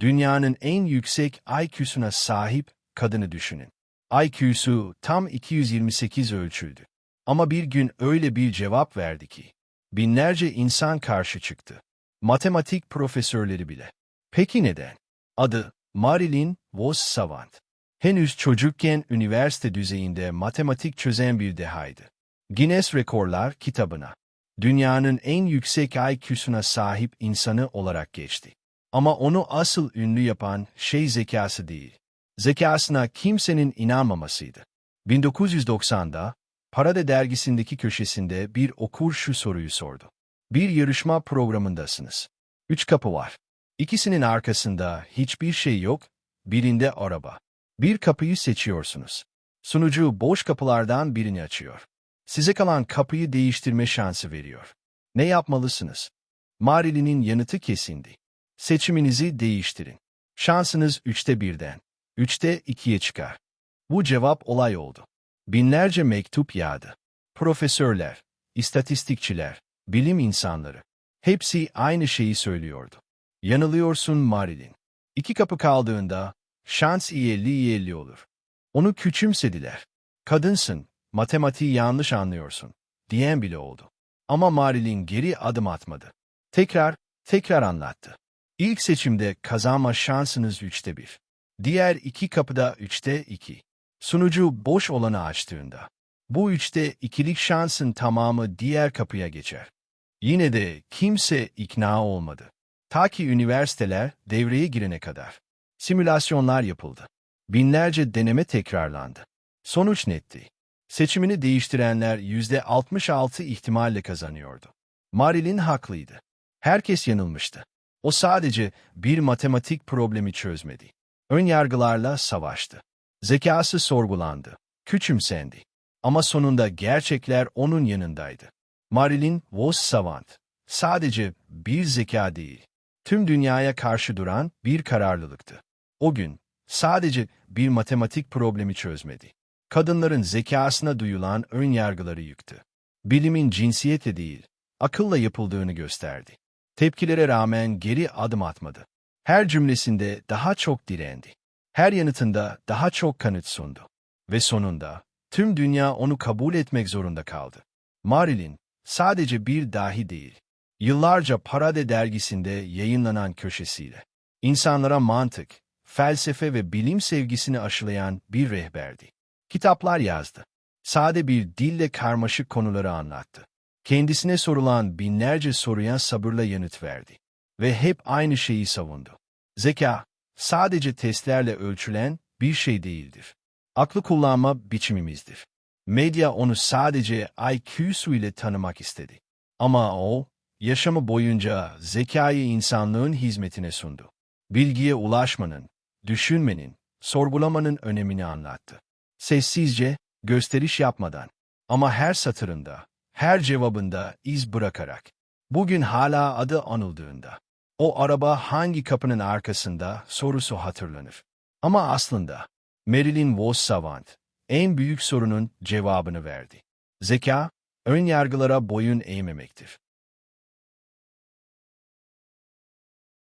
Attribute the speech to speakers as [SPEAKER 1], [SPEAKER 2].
[SPEAKER 1] Dünyanın en yüksek IQ'suna sahip kadını düşünün. IQ'su tam 228 ölçüldü. Ama bir gün öyle bir cevap verdi ki, binlerce insan karşı çıktı. Matematik profesörleri bile. Peki neden? Adı Marilyn Vos Savant. Henüz çocukken üniversite düzeyinde matematik çözen bir dehaydı. Guinness Rekorlar kitabına dünyanın en yüksek IQ'suna sahip insanı olarak geçti. Ama onu asıl ünlü yapan şey zekası değil. Zekasına kimsenin inanmamasıydı. 1990'da Parade dergisindeki köşesinde bir okur şu soruyu sordu. Bir yarışma programındasınız. Üç kapı var. İkisinin arkasında hiçbir şey yok, birinde araba. Bir kapıyı seçiyorsunuz. Sunucu boş kapılardan birini açıyor. Size kalan kapıyı değiştirme şansı veriyor. Ne yapmalısınız? Marilyn'in yanıtı kesindi. Seçiminizi değiştirin. Şansınız üçte birden, üçte ikiye çıkar. Bu cevap olay oldu. Binlerce mektup yağdı. Profesörler, istatistikçiler, bilim insanları. Hepsi aynı şeyi söylüyordu. Yanılıyorsun Marilyn. İki kapı kaldığında, şans iyi elli iyi elli olur. Onu küçümsediler. Kadınsın, matematiği yanlış anlıyorsun, diyen bile oldu. Ama Marilyn geri adım atmadı. Tekrar, tekrar anlattı. İlk seçimde kazanma şansınız üçte bir. Diğer iki kapıda üçte iki. Sunucu boş olanı açtığında, bu üçte ikilik şansın tamamı diğer kapıya geçer. Yine de kimse ikna olmadı. Ta ki üniversiteler devreye girene kadar. Simülasyonlar yapıldı. Binlerce deneme tekrarlandı. Sonuç netti. Seçimini değiştirenler yüzde 66 ihtimalle kazanıyordu. Marilyn haklıydı. Herkes yanılmıştı. O sadece bir matematik problemi çözmedi. Ön yargılarla savaştı. Zekası sorgulandı. Küçümsendi. Ama sonunda gerçekler onun yanındaydı. Marilyn Vos Savant sadece bir zeka değil, tüm dünyaya karşı duran bir kararlılıktı. O gün sadece bir matematik problemi çözmedi. Kadınların zekasına duyulan ön yargıları yıktı. Bilimin cinsiyete değil, akılla yapıldığını gösterdi. Tepkilere rağmen geri adım atmadı. Her cümlesinde daha çok direndi. Her yanıtında daha çok kanıt sundu. Ve sonunda tüm dünya onu kabul etmek zorunda kaldı. Marilyn sadece bir dahi değil, yıllarca Parade dergisinde yayınlanan köşesiyle insanlara mantık, felsefe ve bilim sevgisini aşılayan bir rehberdi. Kitaplar yazdı. Sade bir dille karmaşık konuları anlattı. Kendisine sorulan binlerce soruya sabırla yanıt verdi. Ve hep aynı şeyi savundu. Zeka, sadece testlerle ölçülen bir şey değildir. Aklı kullanma biçimimizdir. Medya onu sadece IQ'su ile tanımak istedi. Ama o, yaşamı boyunca zekayı insanlığın hizmetine sundu. Bilgiye ulaşmanın, düşünmenin, sorgulamanın önemini anlattı. Sessizce, gösteriş yapmadan ama her satırında, her cevabında iz bırakarak. Bugün hala adı anıldığında. O araba hangi kapının arkasında sorusu hatırlanır. Ama aslında Marilyn Vos Savant en büyük sorunun cevabını verdi. Zeka, ön yargılara boyun eğmemektir.